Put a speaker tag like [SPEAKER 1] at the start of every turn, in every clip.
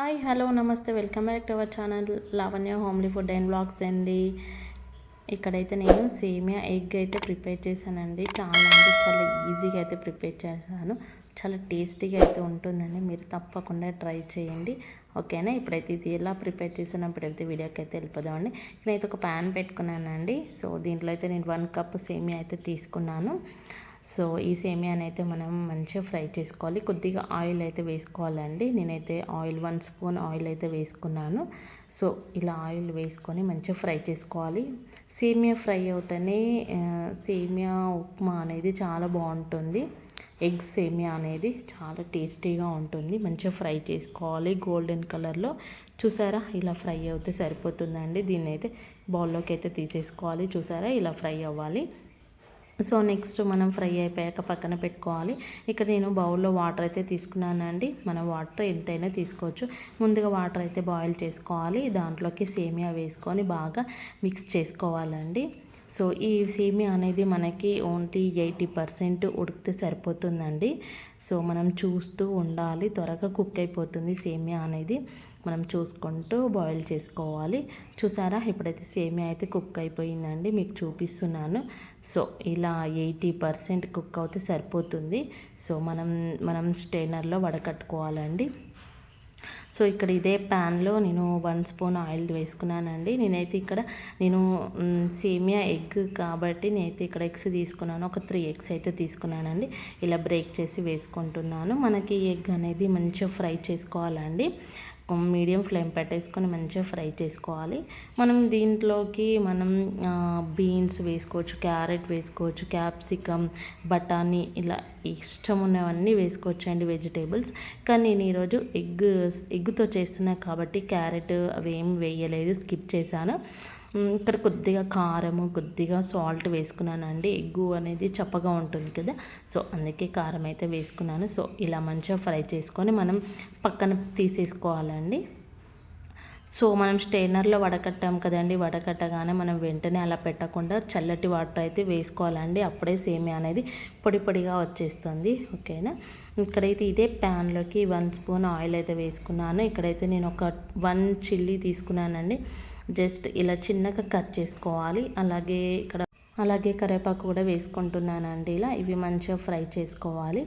[SPEAKER 1] Hi hello namaste. Welcome back to our channel Lavanya homely food and blogs అండి. ఇక్కడైతే నేను సేమియా egg అయితే ప్రిపేర్ చేశానండి. చాలా అంటే చాలా ఈజీగా అయితే ప్రిపేర్ చేశాను. చాలా టేస్టీగా అయితే ఉంటుందండి. మీరు తప్పకుండా ట్రై చేయండి. ఓకేనా? ఇప్పుడైతే ఇది ఎలా ప్రిపేర్ చేసాను ఇప్పుడైతే వీడియోకి అయితే వెళ్ళిపోదామండి నేనైతే ఒక ప్యాన్ పెట్టుకున్నానండి. సో దీంట్లో అయితే నేను వన్ కప్ సేమియా అయితే తీసుకున్నాను. సో ఈ సేమియాని అయితే మనం మంచిగా ఫ్రై చేసుకోవాలి. కొద్దిగా ఆయిల్ అయితే వేసుకోవాలండి. నేనైతే ఆయిల్ వన్ స్పూన్ ఆయిల్ అయితే వేసుకున్నాను. సో ఇలా ఆయిల్ వేసుకొని మంచిగా ఫ్రై చేసుకోవాలి. సేమియా ఫ్రై అవుతేనే సేమియా ఉప్మా అనేది చాలా బాగుంటుంది. ఎగ్ సేమియా అనేది చాలా టేస్టీగా ఉంటుంది. మంచిగా ఫ్రై చేసుకోవాలి గోల్డెన్ కలర్లో. చూసారా? ఇలా ఫ్రై అవుతే సరిపోతుందండి. దీన్ని అయితే బౌల్లోకి అయితే తీసేసుకోవాలి. చూసారా? ఇలా ఫ్రై అవ్వాలి. సో నెక్స్ట్ మనం ఫ్రై అయిపోయాక పక్కన పెట్టుకోవాలి. ఇక్కడ నేను బౌల్లో వాటర్ అయితే తీసుకున్నానండి. మనం వాటర్ ఎంతైనా తీసుకోవచ్చు. ముందుగా వాటర్ అయితే బాయిల్ చేసుకోవాలి. దాంట్లోకి సేమియా వేసుకొని బాగా మిక్స్ చేసుకోవాలండి. సో ఈ సేమియా అనేది మనకి ఓన్లీ ఎయిటీ పర్సెంట్ ఉడికితే సరిపోతుందండి. సో మనం చూస్తూ ఉండాలి. త్వరగా కుక్ అయిపోతుంది సేమియా అనేది. మనం చూసుకుంటూ బాయిల్ చేసుకోవాలి. చూసారా? ఇప్పుడైతే సేమియా అయితే కుక్ అయిపోయిందండి. మీకు చూపిస్తున్నాను. సో ఇలా ఎయిటీ పర్సెంట్ కుక్ అవుతే సరిపోతుంది. సో మనం మనం స్టెయినర్లో వడకట్టుకోవాలండి. సో ఇక్కడ ఇదే ప్యాన్లో నేను వన్ స్పూన్ ఆయిల్ వేసుకున్నానండి. నేనైతే ఇక్కడ నేను సేమియా ఎగ్ కాబట్టి నేనైతే ఇక్కడ ఎగ్స్ తీసుకున్నాను. ఒక త్రీ ఎగ్స్ అయితే తీసుకున్నానండి. ఇలా బ్రేక్ చేసి వేసుకుంటున్నాను. మనకి ఎగ్ అనేది మంచిగా ఫ్రై చేసుకోవాలండి. మీడియం ఫ్లేమ్ పెట్టేసుకొని మంచిగా ఫ్రై చేసుకోవాలి. మనం దీంట్లోకి మనం బీన్స్ వేసుకోవచ్చు క్యారెట్ వేసుకోవచ్చు క్యాప్సికమ్ బఠానీ ఇలా ఇష్టం ఉన్నవన్నీ వేసుకోవచ్చు అండి వెజిటేబుల్స్. కానీ నేను ఈరోజు ఎగ్ ఎగ్తో చేస్తున్నా కాబట్టి క్యారెట్ అవి ఏం వేయలేదు స్కిప్ చేశాను. ఇక్కడ కొద్దిగా కారము కొద్దిగా సాల్ట్ వేసుకున్నానండి. ఎగ్గు అనేది చప్పగా ఉంటుంది కదా. సో అందుకే కారం అయితే వేసుకున్నాను. సో ఇలా మంచిగా ఫ్రై చేసుకొని మనం పక్కన తీసేసుకోవాలండి. సో మనం స్టెయినర్లో వడకట్టాం కదండి. వడకట్టగానే మనం వెంటనే అలా పెట్టకుండా చల్లటి వాటర్ అయితే వేసుకోవాలండి. అప్పుడే సేమియా అనేది పొడి పొడిగా వచ్చేస్తుంది. ఓకేనా? ఇక్కడైతే ఇదే ప్యాన్లోకి వన్ స్పూన్ ఆయిల్ అయితే వేసుకున్నాను. ఇక్కడైతే నేను ఒక వన్ చిల్లీ తీసుకున్నానండి. జస్ట్ ఇలా చిన్నగా కట్ చేసుకోవాలి. అలాగే ఇక్కడ అలాగే కరివేపాకు కూడా వేసుకుంటున్నానండి ఇలా. ఇవి మంచిగా ఫ్రై చేసుకోవాలి.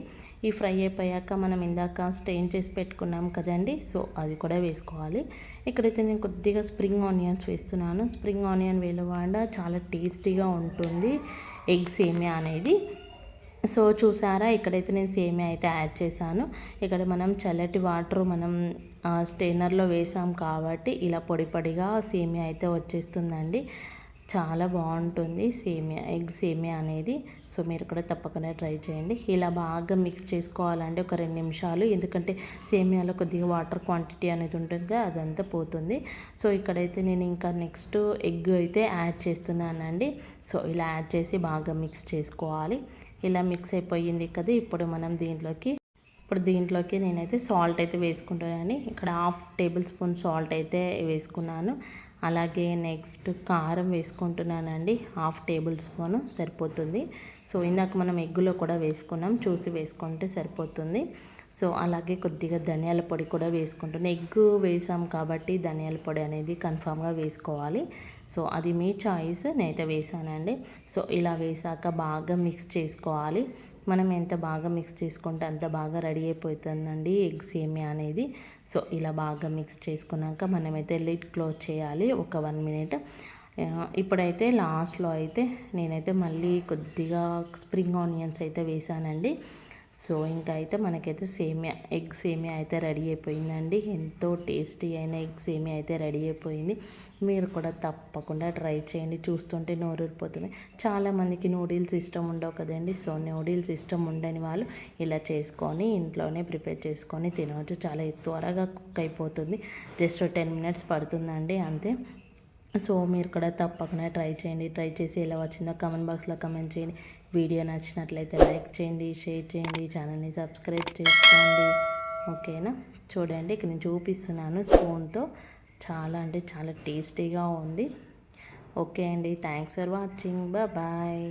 [SPEAKER 1] ఈ ఫ్రై అయిపోయాక మనం ఇందాక స్టెయిన్ చేసి పెట్టుకున్నాం కదండి సో అది కూడా వేసుకోవాలి. ఇక్కడైతే నేను కొద్దిగా స్ప్రింగ్ ఆనియన్స్ వేస్తున్నాను. స్ప్రింగ్ ఆనియన్ వేలవాడ చాలా టేస్టీగా ఉంటుంది. ఎగ్ సేమియా అనేది. సో చూసారా ఇక్కడైతే నేను సేమియా అయితే యాడ్ చేశాను. ఇక్కడ మనం చల్లటి వాటర్ మనం స్టెయినర్లో వేసాం కాబట్టి ఇలా పొడి పొడిగా సేమియా అయితే వచ్చేస్తుందండి. చాలా బాగుంటుంది సేమియా ఎగ్ సేమియా అనేది. సో మీరు కూడా తప్పకుండా ట్రై చేయండి. ఇలా బాగా మిక్స్ చేసుకోవాలంటే ఒక రెండు నిమిషాలు. ఎందుకంటే సేమియాలో కొద్దిగా వాటర్ క్వాంటిటీ అనేది ఉంటుంది అదంతా పోతుంది. సో ఇక్కడైతే నేను ఇంకా నెక్స్ట్ ఎగ్ అయితే యాడ్ చేస్తున్నానండి. సో ఇలా యాడ్ చేసి బాగా మిక్స్ చేసుకోవాలి. ఇలా మిక్స్ అయిపోయింది కదా ఇప్పుడు మనం దీంట్లోకి ఇప్పుడు దీంట్లోకి నేనైతే సాల్ట్ అయితే వేసుకుంటానని ఇక్కడ హాఫ్ టేబుల్ స్పూన్ సాల్ట్ అయితే వేసుకున్నాను. అలాగే నెక్స్ట్ కారం వేసుకుంటున్నానండి. హాఫ్ టేబుల్ స్పూన్ సరిపోతుంది. సో ఇందాక మనం ఎగ్గులో కూడా వేసుకున్నాం. చూసి వేసుకుంటే సరిపోతుంది. సో అలాగే కొద్దిగా ధనియాల పొడి కూడా వేసుకుంటుంది ఎగ్ వేసాం కాబట్టి ధనియాల పొడి అనేది కన్ఫామ్గా వేసుకోవాలి. సో అది మీ చాయిస్ నేనైతే వేసానండి. సో ఇలా వేసాక బాగా మిక్స్ చేసుకోవాలి. మనం ఎంత బాగా మిక్స్ చేసుకుంటే అంత బాగా రెడీ అయిపోతుందండి ఎగ్ సేమియా అనేది. సో ఇలా బాగా మిక్స్ చేసుకున్నాక మనమైతే లిడ్ క్లోజ్ చేయాలి ఒక వన్ మినిట్ ఇప్పుడైతే లాస్ట్లో అయితే నేనైతే మళ్ళీ కొద్దిగా స్ప్రింగ్ ఆనియన్స్ అయితే వేసానండి. సో ఇంకా అయితే మనకైతే సేమియా ఎగ్ సేమియా అయితే రెడీ అయిపోయిందండి. ఎంతో టేస్టీ అయిన ఎగ్ సేమియా అయితే రెడీ అయిపోయింది. మీరు కూడా తప్పకుండా ట్రై చేయండి. చూస్తుంటే నోరూరిపోతుంది. చాలామందికి నూడిల్స్ ఇష్టం ఉండవు కదండి. సో నూడిల్స్ ఇష్టం ఉండని వాళ్ళు ఇలా చేసుకొని ఇంట్లోనే ప్రిపేర్ చేసుకొని తినవచ్చు. చాలా త్వరగా కుక్ అయిపోతుంది. జస్ట్ టెన్ మినిట్స్ పడుతుందండి అంతే. సో మీరు కూడా తప్పకుండా ట్రై చేయండి. ట్రై చేసి ఎలా వచ్చిందో కమెంట్ బాక్స్లో కమెంట్ చేయండి. వీడియో నచ్చినట్లయితే లైక్ చేయండి షేర్ చేయండి ఛానల్ని సబ్స్క్రైబ్ చేసుకోండి. ఓకేనా? చూడండి ఇక్కడ నేను చూపిస్తున్నాను స్పూన్తో. చాలా అంటే చాలా టేస్టీగా ఉంది. ఓకే అండి. Thanks for watching. బాయ్